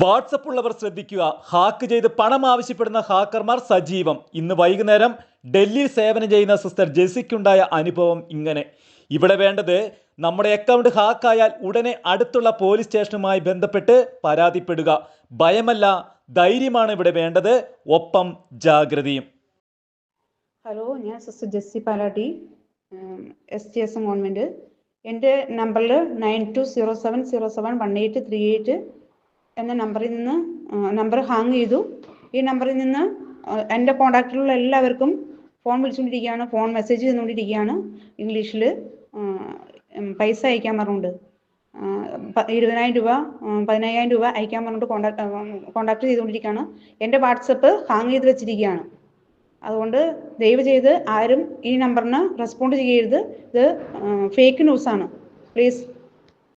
WhatsApp ഉള്ളവർ ശ്രദ്ധിക്കുക. Hack ചെയ്ത് പണം ആവശ്യപ്പെടുന്ന ഹാക്കർമാർ സജീവം. ഇന്ന് വൈകുന്നേരം ഡൽഹിയിൽ സേവനം ചെയ്യുന്ന സിസ്റ്റർ ജെസിക്കുണ്ടായ അനുഭവം ഇങ്ങനെ. ഇവിടെ വേണ്ടത് നമ്മുടെ അക്കൗണ്ട് ഹാക്കായാൽ ഉടനെ അടുത്തുള്ള പോലീസ് സ്റ്റേഷനുമായി ബന്ധപ്പെട്ട് പരാതിപ്പെടുക. ഭയമല്ല ധൈര്യമാണ് ഇവിടെ വേണ്ടത്. ഒപ്പം ജാഗ്രതയും. ഹലോ ഞാൻ sister Jessy Palatty S T S M government എന്റെ നമ്പറിൽ nine two zero seven zero seven one eight three eight എന്ന നമ്പറിൽ നിന്ന് നമ്പർ ഹാങ് ചെയ്തു. ഈ നമ്പറിൽ നിന്ന് എന്റെ കോൺടാക്റ്റിലുള്ള എല്ലാവർക്കും ഫോൺ വിളിച്ചുകൊണ്ടിരിക്കുകയാണ്. ഫോൺ മെസ്സേജ് ചെയ്തുകൊണ്ടിരിക്കുകയാണ് ഇംഗ്ലീഷിൽ പൈസ അയക്കാൻ പറഞ്ഞുകൊണ്ട്. ഇരുപതിനായിരം രൂപ പതിനയ്യായിരം രൂപ അയക്കാൻ പറഞ്ഞിട്ട് കോൺടാക്ട് കോൺടാക്ട് ചെയ്തുകൊണ്ടിരിക്കുകയാണ്. എന്റെ വാട്സപ്പ് ഹാങ് ചെയ്ത് വെച്ചിരിക്കുകയാണ്. അതുകൊണ്ട് ദയവ് ചെയ്ത് ആരും ഈ നമ്പറിന് റെസ്പോണ്ട് ചെയ്യരുത്. ഇത് ഫേക്ക് ന്യൂസാണ് പ്ലീസ്